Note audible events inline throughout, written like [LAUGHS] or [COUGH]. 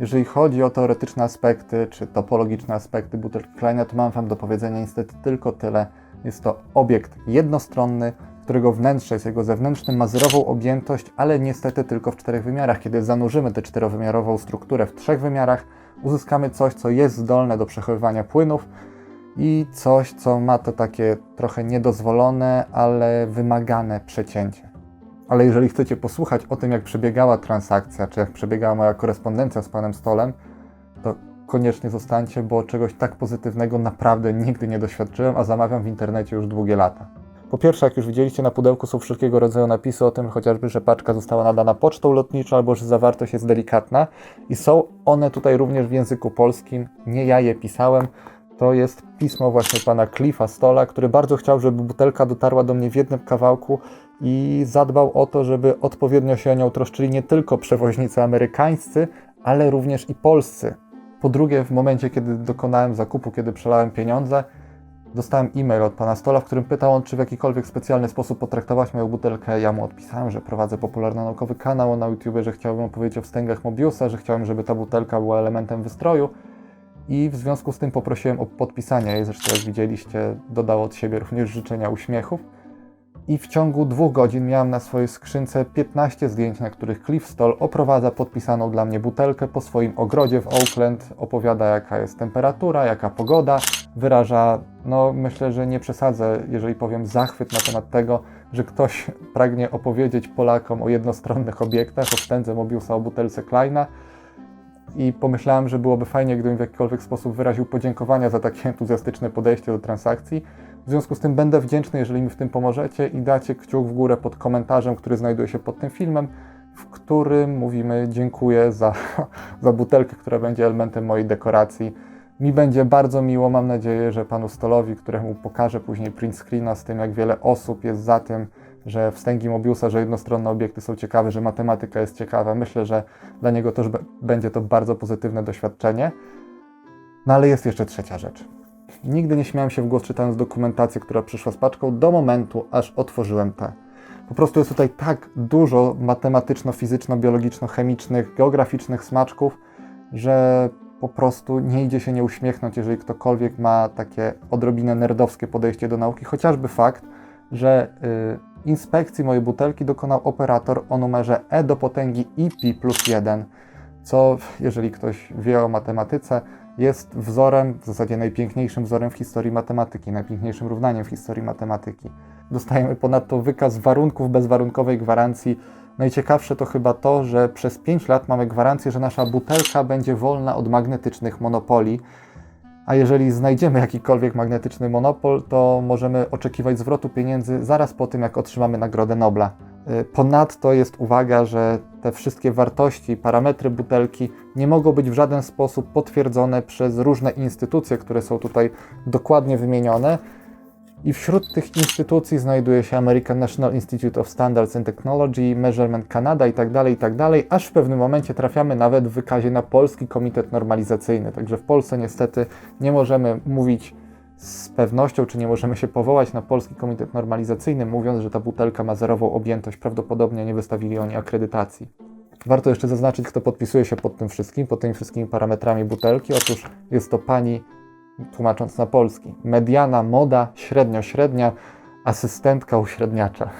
Jeżeli chodzi o teoretyczne aspekty, czy topologiczne aspekty butelki Kleina, to mam Wam do powiedzenia niestety tylko tyle. Jest to obiekt jednostronny, którego wnętrze jest jego zewnętrznym, ma zerową objętość, ale niestety tylko w czterech wymiarach. Kiedy zanurzymy tę czterowymiarową strukturę w trzech wymiarach, uzyskamy coś, co jest zdolne do przechowywania płynów i coś, co ma to takie trochę niedozwolone, ale wymagane przecięcie. Ale jeżeli chcecie posłuchać o tym, jak przebiegała transakcja, czy jak przebiegała moja korespondencja z panem Stolem, to koniecznie zostańcie, bo czegoś tak pozytywnego naprawdę nigdy nie doświadczyłem, a zamawiam w internecie już długie lata. Po pierwsze, jak już widzieliście, na pudełku są wszelkiego rodzaju napisy o tym, chociażby, że paczka została nadana pocztą lotniczą, albo że zawartość jest delikatna. I są one tutaj również w języku polskim. Nie ja je pisałem. To jest pismo właśnie pana Cliffa Stola, który bardzo chciał, żeby butelka dotarła do mnie w jednym kawałku i zadbał o to, żeby odpowiednio się o nią troszczyli nie tylko przewoźnicy amerykańscy, ale również i polscy. Po drugie, w momencie, kiedy dokonałem zakupu, kiedy przelałem pieniądze, dostałem e-mail od pana Stola, w którym pytał on, czy w jakikolwiek specjalny sposób potraktować moją butelkę. Ja mu odpisałem, że prowadzę popularno-naukowy kanał na YouTube, że chciałbym opowiedzieć o wstęgach Mobiusa, że chciałem, żeby ta butelka była elementem wystroju. I w związku z tym poprosiłem o podpisanie jej. Zresztą, jak widzieliście, dodał od siebie również życzenia uśmiechów. I w ciągu dwóch godzin miałem na swojej skrzynce 15 zdjęć, na których Cliff Stoll oprowadza podpisaną dla mnie butelkę po swoim ogrodzie w Oakland, opowiada jaka jest temperatura, jaka pogoda, wyraża, no myślę, że nie przesadzę, jeżeli powiem zachwyt na temat tego, że ktoś pragnie opowiedzieć Polakom o jednostronnych obiektach, o wstędze Mobiusa, o butelce Kleina, i pomyślałem, że byłoby fajnie, gdybym w jakikolwiek sposób wyraził podziękowania za takie entuzjastyczne podejście do transakcji. W związku z tym będę wdzięczny, jeżeli mi w tym pomożecie i dacie kciuk w górę pod komentarzem, który znajduje się pod tym filmem, w którym mówimy dziękuję za, [LAUGHS] za butelkę, która będzie elementem mojej dekoracji. Mi będzie bardzo miło, mam nadzieję, że panu Stolowi, któremu pokażę później print screena z tym, jak wiele osób jest za tym, że wstęgi Mobiusa, że jednostronne obiekty są ciekawe, że matematyka jest ciekawa. Myślę, że dla niego też będzie to bardzo pozytywne doświadczenie. No ale jest jeszcze trzecia rzecz. Nigdy nie śmiałem się w głos czytając dokumentację, która przyszła z paczką, do momentu, aż otworzyłem tę. Po prostu jest tutaj tak dużo matematyczno-fizyczno-biologiczno-chemicznych, geograficznych smaczków, że po prostu nie idzie się nie uśmiechnąć, jeżeli ktokolwiek ma takie odrobinę nerdowskie podejście do nauki. Chociażby fakt, że y, inspekcji mojej butelki dokonał operator o numerze E do potęgi IP plus 1, co, jeżeli ktoś wie o matematyce, jest wzorem, w zasadzie najpiękniejszym wzorem w historii matematyki, najpiękniejszym równaniem w historii matematyki. Dostajemy ponadto wykaz warunków bezwarunkowej gwarancji. Najciekawsze to chyba to, że przez 5 lat mamy gwarancję, że nasza butelka będzie wolna od magnetycznych monopoli, a jeżeli znajdziemy jakikolwiek magnetyczny monopol, to możemy oczekiwać zwrotu pieniędzy zaraz po tym, jak otrzymamy Nagrodę Nobla. Y, ponadto jest uwaga, że te wszystkie wartości, parametry butelki nie mogą być w żaden sposób potwierdzone przez różne instytucje, które są tutaj dokładnie wymienione, i wśród tych instytucji znajduje się American National Institute of Standards and Technology, Measurement Canada itd., tak itd., tak aż w pewnym momencie trafiamy nawet w wykazie na Polski Komitet Normalizacyjny. Także w Polsce niestety nie możemy mówić z pewnością, czy nie możemy się powołać na Polski Komitet Normalizacyjny, mówiąc, że ta butelka ma zerową objętość. Prawdopodobnie nie wystawili oni akredytacji. Warto jeszcze zaznaczyć, kto podpisuje się pod tym wszystkim, pod tymi wszystkimi parametrami butelki. Otóż jest to pani tłumacząc na polski. Mediana, moda, średnio, średnia, asystentka uśredniacza.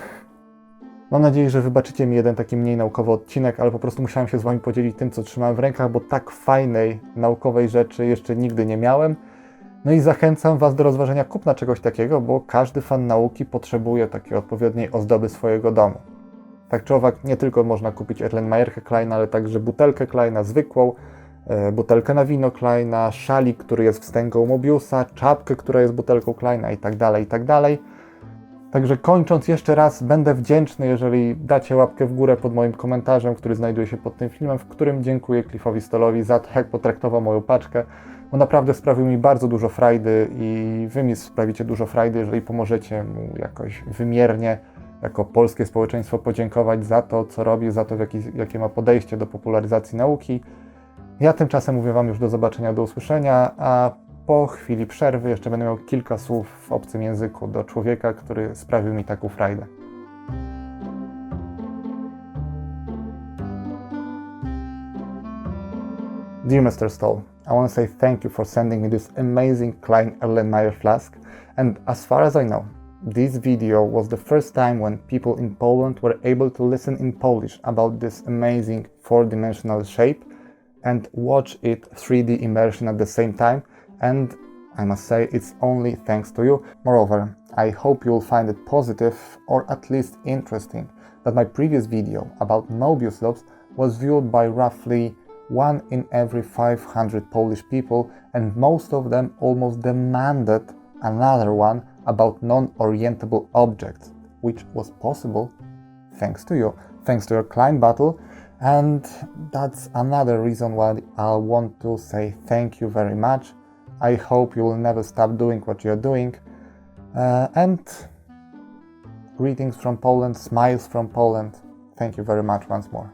Mam nadzieję, że wybaczycie mi jeden taki mniej naukowy odcinek, ale po prostu musiałem się z Wami podzielić tym, co trzymałem w rękach, bo tak fajnej, naukowej rzeczy jeszcze nigdy nie miałem. No i zachęcam Was do rozważenia kupna czegoś takiego, bo każdy fan nauki potrzebuje takiej odpowiedniej ozdoby swojego domu. Tak czy owak, nie tylko można kupić Erlenmeyerkę Kleina, ale także butelkę Kleina zwykłą, butelkę na wino Kleina, szalik, który jest wstęgą Mobiusa, czapkę, która jest butelką Kleina i tak dalej, i tak. Także kończąc jeszcze raz, będę wdzięczny, jeżeli dacie łapkę w górę pod moim komentarzem, który znajduje się pod tym filmem, w którym dziękuję Cliffowi Stolowi za to, jak potraktował moją paczkę, bo naprawdę sprawił mi bardzo dużo frajdy i wy mi sprawicie dużo frajdy, jeżeli pomożecie mu jakoś wymiernie, jako polskie społeczeństwo podziękować za to, co robi, za to, jaki, jakie ma podejście do popularyzacji nauki. Ja tymczasem mówię Wam już do zobaczenia, do usłyszenia, a po chwili przerwy jeszcze będę miał kilka słów w obcym języku do człowieka, który sprawił mi taką frajdę. Dear Mr. Stoll, I want to say thank you for sending me this amazing Klein Erlenmeyer flask. And as far as I know, this video was the first time when people in Poland were able to listen in Polish about this amazing four dimensional shape and watch it 3D immersion at the same time. And I must say, it's only thanks to you. Moreover, I hope you'll find it positive or at least interesting that my previous video about Mobius loops was viewed by roughly one in every 500 Polish people, and most of them almost demanded another one about non orientable objects, which was possible thanks to you, thanks to your Klein battle. And that's another reason why I want to say thank you very much. I hope you will never stop doing what you're doing. Uh, and greetings from Poland, smiles from Poland. Thank you very much once more.